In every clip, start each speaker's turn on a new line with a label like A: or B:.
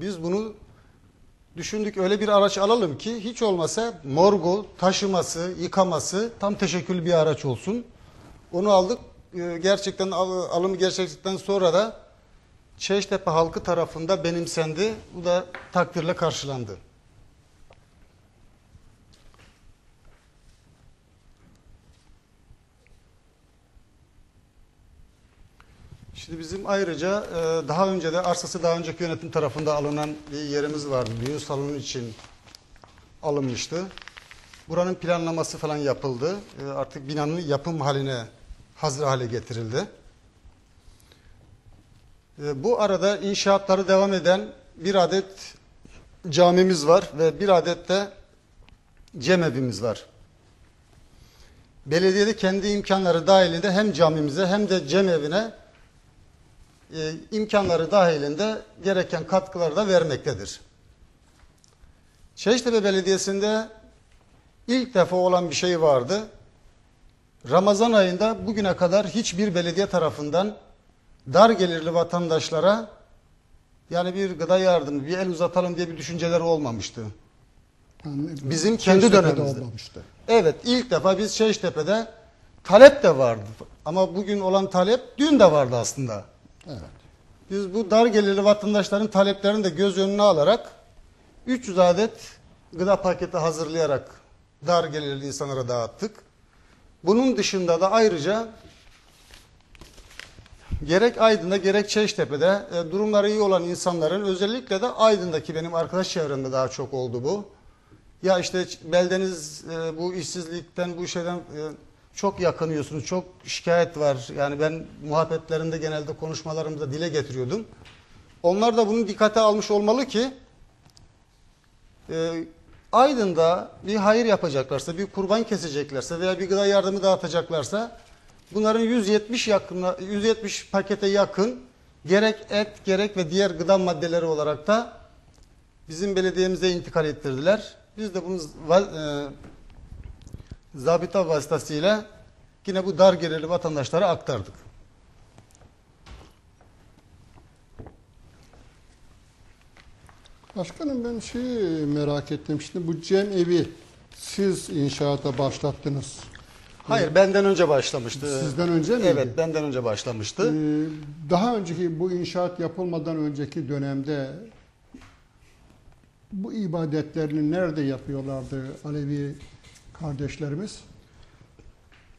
A: Biz bunu düşündük öyle bir araç alalım ki hiç olmasa morgu, taşıması, yıkaması tam teşekküllü bir araç olsun. Onu aldık. Ee, Gerçekten al- alımı gerçekleştikten sonra da Çeştepe halkı tarafında benimsendi. Bu da takdirle karşılandı. Şimdi bizim ayrıca e, daha önce de arsası daha önceki yönetim tarafında alınan bir yerimiz vardı. Düğün salonu için alınmıştı. Buranın planlaması falan yapıldı. E, Artık binanın yapım haline hazır hale getirildi. E, Bu arada inşaatları devam eden bir adet camimiz var ve bir adet de cemevimiz var. Belediyede kendi imkanları dahilinde hem camimize hem de cemevine e, imkanları dahilinde gereken katkıları da vermektedir. Çeştepe Belediyesi'nde ilk defa olan bir şey vardı. Ramazan ayında bugüne kadar hiçbir belediye tarafından dar gelirli vatandaşlara yani bir gıda yardımı, bir el uzatalım diye bir düşünceleri olmamıştı.
B: Yani
A: Bizim kendi dönemimizde.
B: olmamıştı.
A: Evet ilk defa biz Çeştepe'de talep de vardı. Ama bugün olan talep dün de vardı aslında.
B: Evet.
A: Biz bu dar gelirli vatandaşların taleplerini de göz önüne alarak 300 adet gıda paketi hazırlayarak dar gelirli insanlara dağıttık. Bunun dışında da ayrıca gerek Aydın'da gerek Çeştepe'de e, durumları iyi olan insanların özellikle de Aydın'daki benim arkadaş çevremde daha çok oldu bu. Ya işte beldeniz e, bu işsizlikten bu şeyden e, çok yakınıyorsunuz. Çok şikayet var. Yani ben muhabbetlerinde genelde konuşmalarımda dile getiriyordum. Onlar da bunu dikkate almış olmalı ki e, Aydın'da bir hayır yapacaklarsa, bir kurban keseceklerse veya bir gıda yardımı dağıtacaklarsa bunların 170 yakın 170 pakete yakın gerek et gerek ve diğer gıda maddeleri olarak da bizim belediyemize intikal ettirdiler. Biz de bunu e, zabıta vasıtasıyla yine bu dar gelirli vatandaşlara aktardık.
B: Başkanım ben şeyi merak ettim. Şimdi bu cem evi siz inşaata başlattınız.
A: Hayır benden önce başlamıştı.
B: Sizden önce miydi?
A: Evet benden önce başlamıştı.
B: Ee, daha önceki bu inşaat yapılmadan önceki dönemde bu ibadetlerini nerede yapıyorlardı Alevi kardeşlerimiz?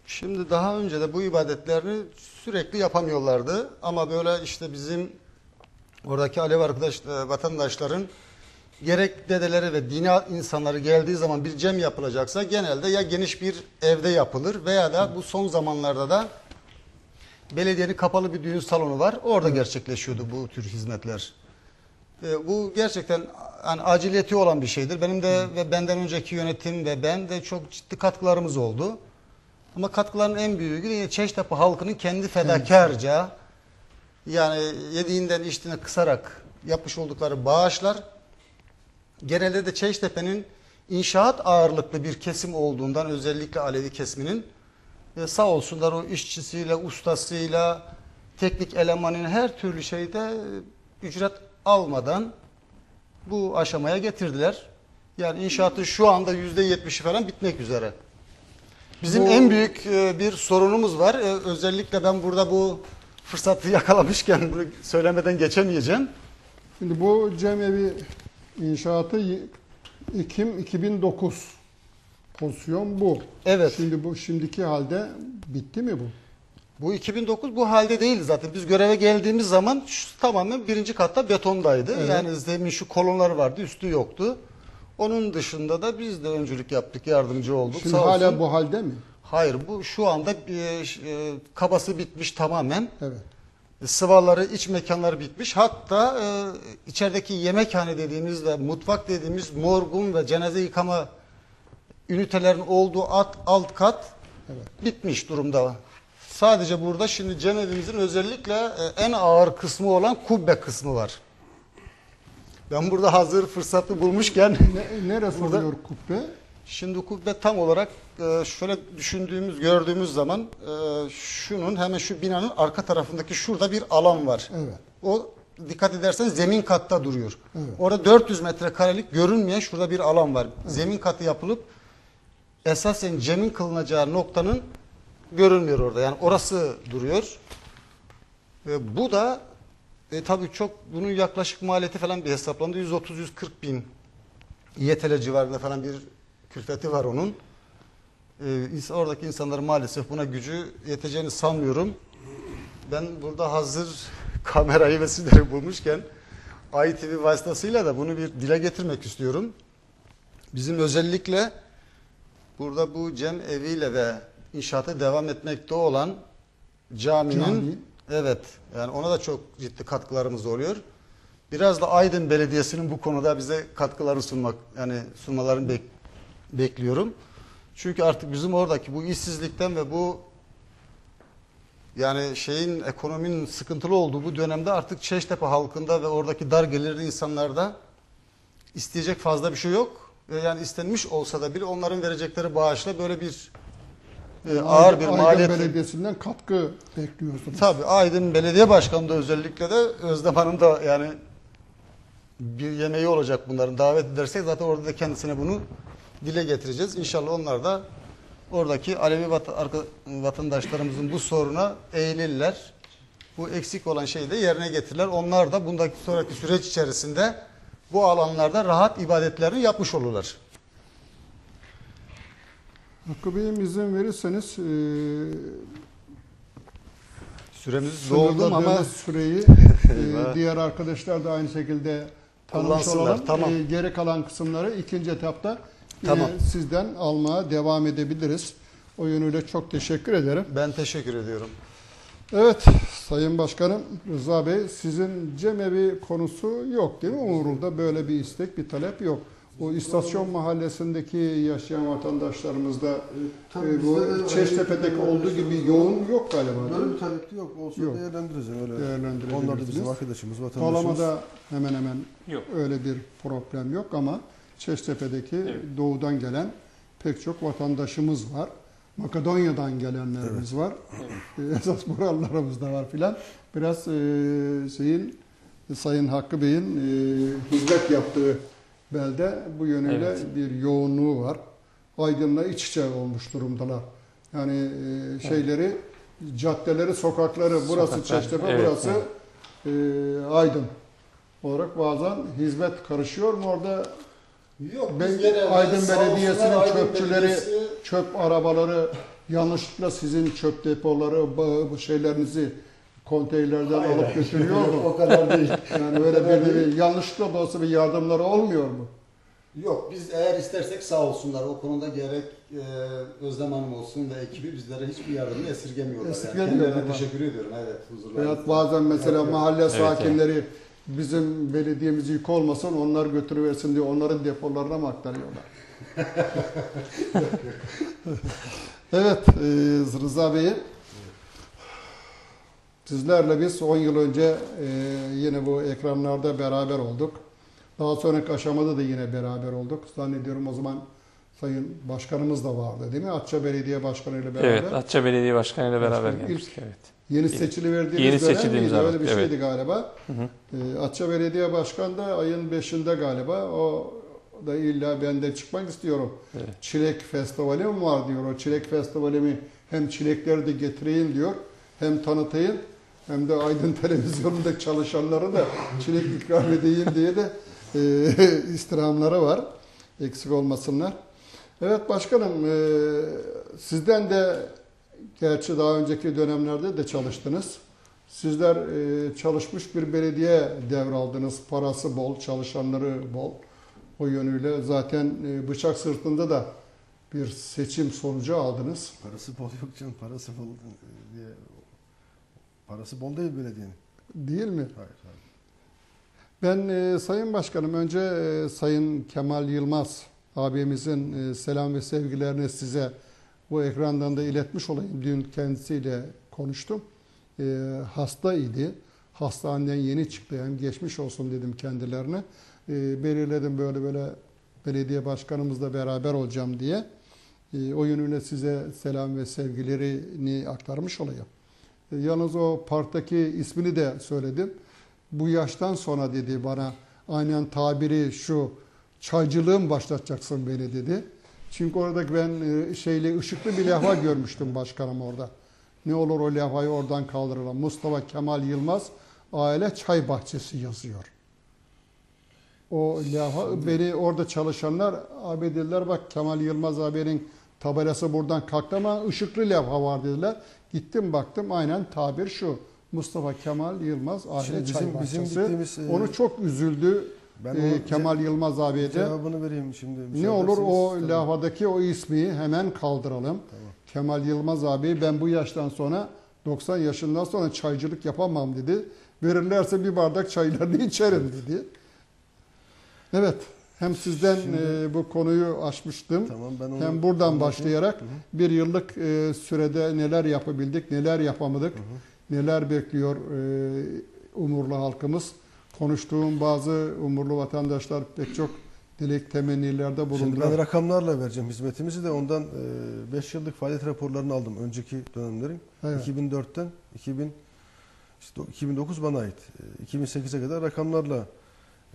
A: Şimdi daha önce de bu ibadetlerini sürekli yapamıyorlardı. Ama böyle işte bizim oradaki Alev arkadaş, e, vatandaşların gerek dedeleri ve dini insanları geldiği zaman bir cem yapılacaksa genelde ya geniş bir evde yapılır veya da bu son zamanlarda da belediyenin kapalı bir düğün salonu var. Orada gerçekleşiyordu bu tür hizmetler. E, bu gerçekten hani aciliyeti olan bir şeydir. Benim de ve benden önceki yönetim ve ben de çok ciddi katkılarımız oldu. Ama katkıların en büyüğü yine Çeştepe halkının kendi fedakarca yani yediğinden içtiğine kısarak yapmış oldukları bağışlar genelde de Çeştepe'nin inşaat ağırlıklı bir kesim olduğundan özellikle Alevi kesiminin e, sağ olsunlar o işçisiyle, ustasıyla, teknik elemanın her türlü şeyde e, ücret almadan bu aşamaya getirdiler. Yani inşaatın şu anda yüzde yetmişi falan bitmek üzere. Bizim
B: Bu-
A: en büyük e, bir sorunumuz var. E, Özellikle ben burada bu fırsatı yakalamışken bunu söylemeden geçemeyeceğim.
B: Şimdi bu cem evi inşaatı Ekim 2009 pozisyon bu.
A: Evet.
B: Şimdi bu şimdiki halde bitti mi bu?
A: Bu 2009 bu halde değildi zaten. Biz göreve geldiğimiz zaman şu, tamamen birinci katta betondaydı.
B: Evet.
A: Yani zemin şu kolonlar vardı, üstü yoktu. Onun dışında da biz de öncülük yaptık, yardımcı olduk.
B: Şimdi
A: Sağ
B: hala
A: olsun.
B: bu halde mi?
A: Hayır, bu şu anda e, e, kabası bitmiş tamamen.
B: Evet.
A: Sıvaları, iç mekanları bitmiş. Hatta e, içerideki yemekhane dediğimizde, mutfak dediğimiz morgun ve cenaze yıkama ünitelerin olduğu alt, alt kat
B: Evet.
A: bitmiş durumda. Sadece burada şimdi cemevimizin özellikle e, en ağır kısmı olan kubbe kısmı var. Ben burada hazır fırsatı bulmuşken
B: Ne, neresi
A: Burada-
B: oluyor kubbe?
A: Şimdi kubbe tam olarak e, şöyle düşündüğümüz, gördüğümüz zaman e, şunun hemen şu binanın arka tarafındaki şurada bir alan var.
B: Evet.
A: O dikkat ederseniz zemin katta duruyor.
B: Evet.
A: Orada 400 metrekarelik görünmeyen şurada bir alan var. Zemin katı yapılıp esasen cemin kılınacağı noktanın görünmüyor orada. Yani orası duruyor. E, bu da e, tabii çok bunun yaklaşık maliyeti falan bir hesaplandı. 130-140 bin YTL civarında falan bir külfeti var onun. E, oradaki insanların maalesef buna gücü yeteceğini sanmıyorum. Ben burada hazır kamerayı ve sizleri bulmuşken ITV vasıtasıyla da bunu bir dile getirmek istiyorum. Bizim özellikle burada bu cem eviyle ve inşaata devam etmekte olan caminin
B: Cami.
A: Evet yani ona da çok ciddi katkılarımız oluyor. Biraz da Aydın Belediyesi'nin bu konuda bize katkıları sunmak yani sunmalarını bek- bekliyorum. Çünkü artık bizim oradaki bu işsizlikten ve bu yani şeyin ekonominin sıkıntılı olduğu bu dönemde artık Çeştepe halkında ve oradaki dar gelirli insanlarda isteyecek fazla bir şey yok. Yani istenmiş olsa da bile onların verecekleri bağışla böyle bir e, ağır bir
B: Aydın
A: maliyet.
B: Belediyesi'nden katkı bekliyorsunuz.
A: Tabii Aydın Belediye Başkanı da özellikle de Özlem Hanım da yani bir yemeği olacak bunların davet edersek zaten orada da kendisine bunu dile getireceğiz. İnşallah onlar da oradaki Alevi vat- vatandaşlarımızın bu soruna eğilirler. Bu eksik olan şeyi de yerine getirirler. Onlar da bundaki sonraki süreç içerisinde bu alanlarda rahat ibadetlerini yapmış olurlar.
B: Hakkı Bey'im izin verirseniz e,
A: Süremiz doldu ama
B: süreyi e, diğer arkadaşlar da aynı şekilde tanımış olalım.
A: tamam.
B: E, geri kalan kısımları ikinci etapta
A: Tamam.
B: sizden almaya devam edebiliriz. O yönüyle çok teşekkür ederim.
A: ben teşekkür ediyorum.
B: Evet Sayın Başkanım Rıza Bey sizin cemevi konusu yok değil mi Uğurlu'da böyle bir istek bir talep yok. O istasyon mahallesindeki yaşayan vatandaşlarımızda e,
C: bizde
B: bu Çeştepe'deki olduğu gibi yoğun yok galiba.
C: Böyle bir talep de yok. Olsa
B: Yok.
C: değerlendiririz. Öyle.
B: Değerlendirebilirsiniz.
C: Onlar da bizim arkadaşımız, vatandaşımız.
B: Palama'da hemen hemen
D: Yok.
B: öyle bir problem yok ama Çeştepe'deki
D: Evet.
B: doğudan gelen pek çok vatandaşımız var. Makedonya'dan gelenlerimiz var. Ee, Esas buralılarımız da var filan. Biraz e, şeyin Sayın Hakkı Bey'in e, hizmet yaptığı belde bu yönüyle
D: Evet.
B: bir yoğunluğu var. Aydın'la iç içe olmuş durumdalar. Yani e, şeyleri, caddeleri, sokakları, burası
D: Sokaklar,
B: Çeştepe,
D: evet,
B: burası e, Aydın olarak bazen hizmet karışıyor mu orada
A: Yok, genelde
B: Aydın Belediyesi'nin
A: Aydın
B: çöpçüleri-
A: Belediyesi-
B: çöp arabaları yanlışlıkla sizin çöp depoları bu şeylerinizi konteynerlerden
A: Hayır,
B: alıp götürüyor mu?
A: o kadar değil.
B: Yani öyle bir, bir yanlışlıkla da olsa bir yardımları olmuyor mu?
A: Yok biz eğer istersek sağ olsunlar. O konuda gerek e, Özlem Hanım olsun ve ekibi bizlere hiçbir yardımını esirgemiyorlar.
B: Esirgemiyorlar.
A: Yani kendilerine teşekkür ediyorum. Evet huzurlarınızda.
B: Veyahut bazen mesela
A: Evet.
B: mahalle
D: evet.
B: sakinleri bizim belediyemiz yük olmasın onlar götürüversin diye onların depolarına mı aktarıyorlar? evet e, Rıza Bey'im sizlerle biz 10 yıl önce e, yine bu ekranlarda beraber olduk. Daha sonraki aşamada da yine beraber olduk. Zannediyorum o zaman Sayın Başkanımız da vardı değil mi? Atça Belediye Başkanı ile beraber.
D: Evet, Atça Belediye Başkanı ile beraber gelmiştik. Evet.
B: Yeni seçiliverdiğiniz
D: Yeni
B: dönem
D: seçildiğimiz
B: miydi? Öyle bir
D: evet.
B: şeydi galiba.
D: Hı hı.
B: Ee, Atça Belediye Başkanı da ayın 5'inde galiba. O da illa ben de çıkmak istiyorum.
D: Evet.
B: Çilek festivali mi var diyor. O çilek festivalimi hem çilekleri de getireyim diyor. Hem tanıtayım hem de Aydın Televizyonu'ndaki çalışanlara da çilek ikram edeyim diye de e, istirhamları var. Eksik olmasınlar. Evet başkanım e, sizden de gerçi daha önceki dönemlerde de çalıştınız. Sizler e, çalışmış bir belediye devraldınız. Parası bol, çalışanları bol. O yönüyle zaten e, bıçak sırtında da bir seçim sonucu aldınız.
C: Parası bol yok canım. Parası bol diye. Parası bol değil belediyenin.
B: Değil mi?
C: Hayır, hayır.
B: Ben e, Sayın Başkanım önce e, Sayın Kemal Yılmaz abimizin e, selam ve sevgilerini size bu ekrandan da iletmiş olayım. Dün kendisiyle konuştum. E, hasta idi. Hastaneden yeni çıktı. Hem geçmiş olsun dedim kendilerine. E, belirledim böyle böyle belediye başkanımızla beraber olacağım diye. E, o yönüyle size selam ve sevgilerini aktarmış olayım. Yalnız o parktaki ismini de söyledim. bu yaştan sonra dedi bana aynen tabiri şu çaycılığın başlatacaksın beni dedi. Çünkü orada ben e, şeyli ışıklı bir levha görmüştüm başkanım orada. Ne olur o levhayı oradan kaldıralım. Mustafa Kemal Yılmaz aile çay bahçesi yazıyor. O levha beni orada çalışanlar abi dediler bak Kemal Yılmaz abinin tabelası buradan kalktı ama ışıklı levha var dediler. Gittim baktım aynen tabir şu. Mustafa Kemal Yılmaz
C: Şimdi bizim-
B: çay
C: bizim gittiğimiz, e,
B: Onu çok üzüldü
C: Ben
B: e, Kemal Yılmaz abiye de.
C: Cevabını vereyim şimdi.
B: Ne olur o
C: ederseniz.
B: levhadaki o ismi hemen kaldıralım. Kemal Yılmaz abi ben bu yaştan sonra 90 yaşından sonra çaycılık yapamam dedi. Verirlerse bir bardak çaylarını içerim dedi. Evet. Hem sizden
C: Şimdi-
B: e, bu konuyu açmıştım.
C: Tamam ben onu
B: Hem buradan
C: anlatayım.
B: başlayarak bir yıllık e, sürede neler yapabildik, neler yapamadık, neler bekliyor e, Umurlu halkımız. Konuştuğum bazı Umurlu vatandaşlar pek çok dilek temennilerde
C: Şimdi
B: bulundular.
C: ben rakamlarla vereceğim hizmetimizi de ondan 5 yıllık faaliyet raporlarını aldım önceki dönemlerin.
B: Evet.
C: 2004'ten 2000 işte 2009 bana ait. E, 2008'e kadar rakamlarla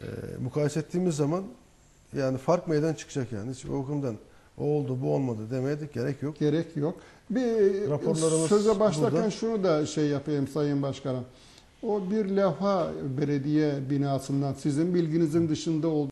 C: e, mukayese ettiğimiz zaman yani fark meydan çıkacak yani. Hiç o bakımdan o oldu bu olmadı demeye de gerek yok.
B: Gerek yok. Bir
C: Raporlarımız
B: söze başlarken
C: burada.
B: şunu da şey yapayım Sayın Başkanım. O bir levha belediye binasından sizin bilginizin dışında olduğu